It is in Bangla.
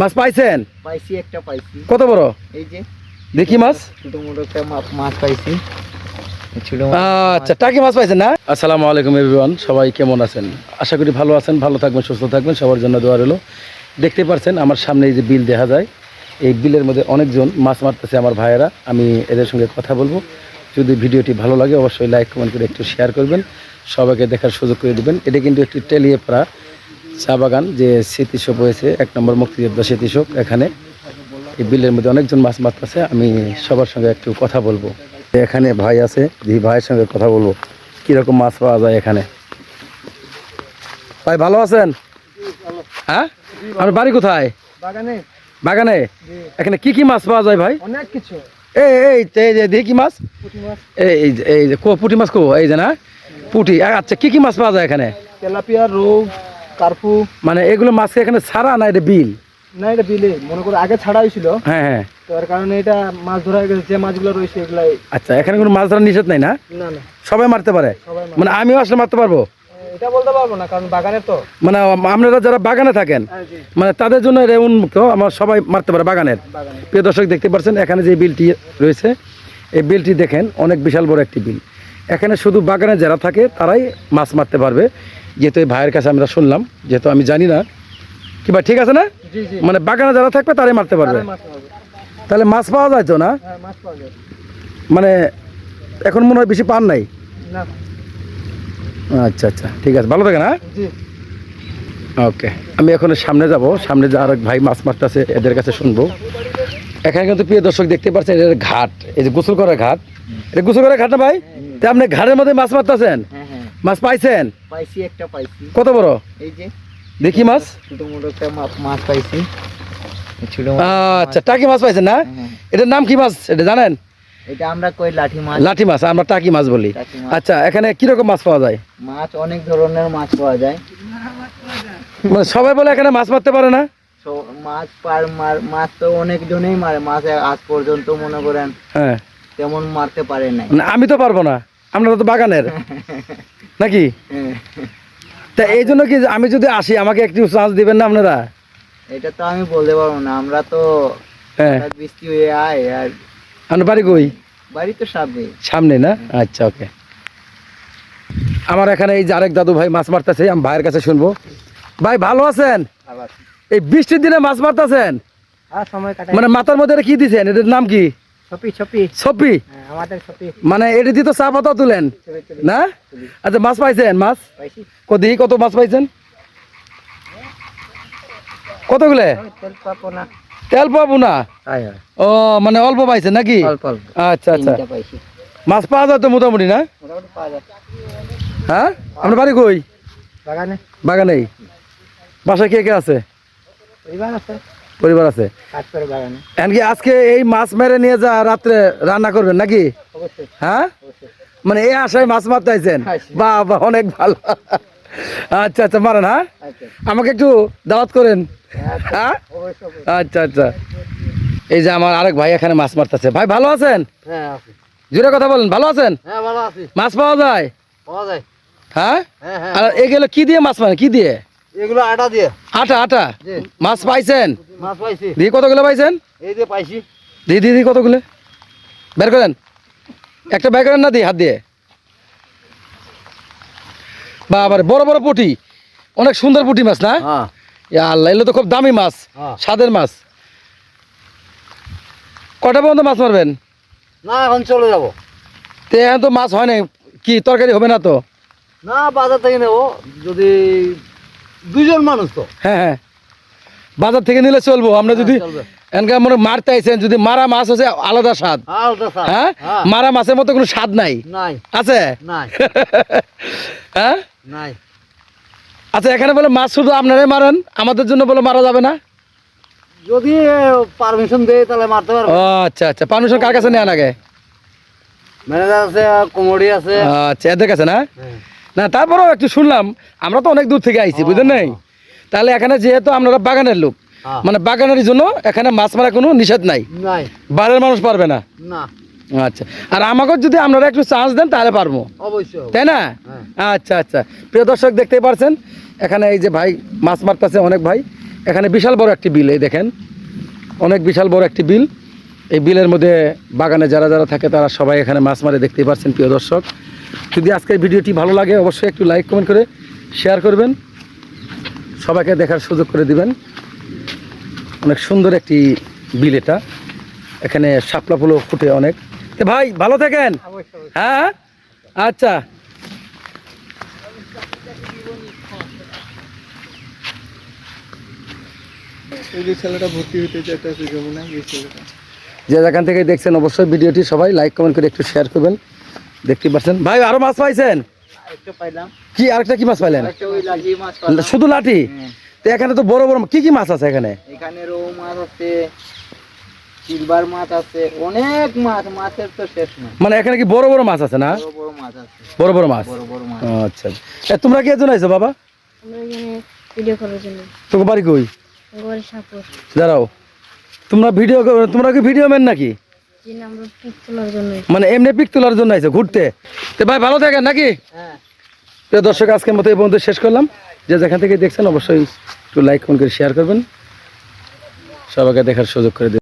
মাছ পাইছেন? পাইছি একটা পাইছি। কত বড়? এই যে। দেখি মাছ। ছোট মোটো একটা মাছ পাইছি। আচ্ছা টাকি মাছ পাইছেন না? আসসালামু আলাইকুম এভরিওয়ান সবাই কেমন আছেন? আশা করি ভালো আছেন ভালো থাকবেন সুস্থ থাকবেন। সবার জন্য দোয়া রইল। দেখতে পারছেন আমার সামনে এই যে বিল দেখা যায়। এই বিলের মধ্যে অনেকজন মাছ মারতেছে আমার ভাইয়েরা। আমি এদের সঙ্গে কথা বলব। যদি ভিডিওটি ভালো লাগে অবশ্যই লাইক কমেন্ট করে একটু শেয়ার করবেন। সবাইকে দেখার সুযোগ করে দেবেন। এটা কিন্তু একটি টেলিয়েপাড়া চা বাগান যে স্মৃতিশোক হয়েছে এক নম্বর মুক্তিযোদ্ধা স্মৃতিশোক এখানে। এই বিলের মধ্যে অনেকজন মাছ মারতেছে আমি সবার সঙ্গে একটু কথা বলব। এখানে ভাই আছে এই ভাইয়ের সঙ্গে কথা বলব। কীরকম মাছ পাওয়া যায় এখানে? ভাই ভালো আছেন? হ্যাঁ? আমার বাড়ি কোথায়? বাগানে। বাগানে? এখানে কি কি মাছ পাওয়া যায় ভাই? অনেক কিছু। এই এই যে দেখি মাছ। মাছ। এই এই যে- এই যে কো পুঁটি মাছ কো এই যে না? পুঁটি। আচ্ছা কি কি মাছ পাওয়া যায় এখানে? তেলাপিয়া রৌ কার্পু মানে এগুলো মাছ কি এখানে ছাড়া না এটা বিল? না এটা বিলে। মনে করো আগে ছাড়া হয়েছিল। হ্যাঁ হ্যাঁ। তো এর কারণে এটা মাছ ধরা হয়ে গেছে যে মাছগুলো রয়েছে এগুলাই। আচ্ছা এখানে কোনো মাছ ধরার নিষেধ নাই না? না না। সবাই মারতে পারে? মানে আমিও আসলে মারতে পারব? এটা বলতে পারব না কারণ বাগানে তো। মানে আপনারা যারা বাগানে থাকেন মানে তাদের জন্য এটা উন্মুক্ত আমার সবাই মারতে পারে বাগানের। বাগানে প্রিয় দর্শক দেখতে পাচ্ছেন এখানে যে বিলটি রয়েছে এই বিলটি দেখেন অনেক বিশাল বড় একটি বিল। এখানে শুধু বাগানে যারা থাকে তারাই মাছ মারতে পারবে। যেহেতু এই ভাইয়ের কাছে আমরা শুনলাম যেহেতু আমি জানি না কি ভাই ঠিক আছে না? মানে বাগানে যারা থাকবে তারাই মারতে পারবে। তাহলে মাছ পাওয়া যায় তো না? হ্যাঁ মানে এখন মনে হয় বেশি পান নাই? আচ্ছা আচ্ছা ঠিক আছে ভালো থাকে না ওকে আমি এখন সামনে যাব সামনে যে আরেক ভাই মাছ মারতেছে এদের কাছে শুনব। এখানে কিন্তু প্রিয় দর্শক দেখতে পাচ্ছেন এটা ঘাট। এই যে গোসল করা ঘাট। এটা গোসল করা ঘাট না ভাই? তা আপনি ঘাটের মধ্যে মাছ মারতেছেন? হ্যাঁ হ্যাঁ। মাছ পাইছেন? পাইছি একটা পাইছি। কত বড়? এই যে। দেখি মাছ। ছোট মোটো একটা মা- মাছ পাইছি। আচ্ছা টাকি মাছ পাইছেন না? হ্যাঁ, এটার নাম কি মাছ? এটা জানেন? এটা আমরা কই লাঠি মাছ? লাঠি মাছ আমরা টাকি মাছ বলি। আচ্ছা এখানে কীরকম মাছ পাওয়া যায়? মাছ অনেক ধরনের মাছ পাওয়া যায়। মানে সবাই বলে এখানে মাছ মারতে পারে না? মাছ পার মার মাছ তো অনেক জনেই মারে মাছ আজ পর্যন্ত মনে করেন হ্যাঁ। তেমন মারতে পারে নাই। আমি তো পারব না আপনারা তো বাগানের। নাকি। তা এই জন্য কি আমি যদি আসি আমাকে একটু চান্স দিবেন না আপনারা? এটা তো আমি বলতে পারব না আমরা তো হ্যাঁ। বৃষ্টি হয়ে আয় আর আপনার বাড়ি কই? বাড়ি তো সামনে সামনে না? আচ্ছা ওকে। আমার এখানে এই যে আরেক দাদু ভাই মাছ মারতেছে আমি ভাইয়ের কাছে শুনব। ভাই ভালো আছেন? আবার এই বৃষ্টির দিনে মাছ মারতেছেন? আর সময় কাটাই। মানে মাথার মধ্যে এটা কি দিছেন? এটার নাম কি? ছপি ছপি। ছপি? হ্যাঁ, আমাদের ছপি। মানে এটা দিয়ে তো চা পাতাও তুলেন না? আচ্ছা মাছ পাইছেন? মাছ? পাইছি। কত মাছ পাইছেন? কতগুলো? তেল পাবো না। ও মানে অল্প পাইছেন নাকি? অল্প অল্প। আচ্ছা আচ্ছা। মাছ পাওয়া যায় তো মোটামুটি না? হ্যাঁ? আপনার বাড়ি কই? বাগানে। বাগানেই? বাসায় কে কে আছে? পরিবার আছে। পরিবার এমনকি আজকে এই মাছ মেরে নিয়ে যা রাত্রে রান্না করবেন নাকি? হ্যাঁ? মানে এই আশায় মাছ মারতে আইছেন? বাহ অনেক ভালো। আচ্ছা আচ্ছা মারেন হ্যাঁ? আচ্ছা। আমাকে একটু দাওয়াত করেন। আচ্ছা, হ্যাঁ। আচ্ছা আচ্ছা। এই যে আমার আরেক ভাই এখানে মাছ মারতেছে। ভাই ভালো আছেন? হ্যাঁ জোরে কথা বলেন ভালো আছেন? হ্যাঁ মাছ পাওয়া যায়? পাওয়া যায়। হ্যাঁ? হ্যাঁ আর এগুলো কি দিয়ে মাছ মানে কি দিয়ে? এগুলো আটা দিয়ে। আটা আটা? মাছ পাইছেন? মাছ পাইছি। কতগুলো পাইছেন? এই যে পাইছি। দিয়ে দিয়ে কতগুলো? বের করেন। একটা বের করেন না দিয়ে হাত দিয়ে। বাবার বড় বড় পুঁটি। অনেক সুন্দর পুঁটি মাছ না? হ্যাঁ। আল্লাহ এগুলো তো খুব দামি মাছ। হ্যাঁ। স্বাদের মাছ। কটা পর্যন্ত মাছ মারবেন? না এখন চলে যাব। তে এখন তো মাছ হয় না কি তরকারি হবে না তো? না বাজার থেকে নেব। যদি দুজন মানুষ তো। হ্যাঁ হ্যাঁ। বাজার থেকে নিলে চলবো। আমরা যদি মনে মারতে আইছেন যদি মারা মাছ আছে আলাদা স্বাদ। হ্যাঁ? হ্যাঁ। মারা মাছের মতো কোনো স্বাদ নাই। আছে? হ্যাঁ? আচ্ছা এখানে বলে মাছ শুধু আপনারাই মারেন আমাদের জন্য বলে মারা যাবে না? যদি পারমিশন দেয় তাহলে মারতে পারব। আচ্ছা আচ্ছা। পারমিশন কার কাছে নেওয়া লাগে ম্যানেজার আছে কোমড়ি আছে। আচ্ছা এদের কাছে না? হ্যাঁ। না তারপরেও একটু শুনলাম আমরা তো অনেক দূর থেকে আইছি বুঝলেন নাই? তাহলে এখানে যেহেতু আপনারা বাগানের লোক। মানে বাগানের জন্য এখানে মাছ মারা কোনো নিষেধ নাই। বাইরের মানুষ পারবে না? আচ্ছা আর আমাকে যদি আপনারা একটু চান্স দেন তাহলে পারব। অবশ্যই তাই না? হ্যাঁ। আচ্ছা আচ্ছা। প্রিয় দর্শক দেখতেই পারছেন এখানে এই যে ভাই মাছ মারতেছে অনেক ভাই। এখানে বিশাল বড় একটি বিল এই দেখেন। অনেক বিশাল বড় একটি বিল। এই বিলের মধ্যে বাগানে যারা যারা থাকে তারা সবাই এখানে মাছ মারে দেখতেই পাচ্ছেন প্রিয় দর্শক। যদি আজকের ভিডিওটি ভালো লাগে অবশ্যই একটু লাইক কমেন্ট করে শেয়ার করবেন। সবাইকে দেখার সুযোগ করে দিবেন। অনেক সুন্দর একটি বিল এটা। এখানে শাপলা ফুলও ফুটে অনেক। ভাই ভালো থাকেন? হ্যাঁ আচ্ছা। যে ছেলেটা ভর্তি হতে চাইতেছে যমুনা এই ছেলেটা। যে যেখান থেকে দেখছেন অবশ্যই ভিডিওটি সবাই লাইক কমেন্ট করে একটু শেয়ার করবেন। দেখতে পাচ্ছেন। ভাই আরও মাছ পাইছেন? কি আরেকটা কি মাছ পাইলেন? একটা ওই লাঠি মাছ পাইলাম। শুধু লাঠি। তো এখানে তো বড় বড় কি কি মাছ আছে এখানে? এখানে রৌ মাছ আছে সিলভার মাছ আছে অনেক মাছ মাছের তো শেষ নেই। মানে এখানে কি বড় বড় মাছ আছে না? বড় বড় মাছ আছে। বড় বড় মাছ? বড় বড় মাছ। আচ্ছা। এ, তোমরা কি এজন আইছো বাবা? আমরা এখানে ভিডিও করার জন্য। তোকে বাড়ি কই? গোয়াল সাপুর। দাঁড়াও। তোমরা ভিডিও তোমরা কি ভিডিও ম্যান নাকি? যিনি আমরা পিক তোলার জন্য মানে এমনি পিক তোলার জন্য আছে ঘুরতে? তো ভাই ভালো থাকেন নাকি? হ্যাঁ। দর্শক আজকের মতো এই পর্যন্ত শেষ করলাম। যে যেখান থেকে দেখছেন অবশ্যই একটু লাইক কমেন্ট করে শেয়ার করবেন। সবাইকে দেখার সুযোগ করে দেবেন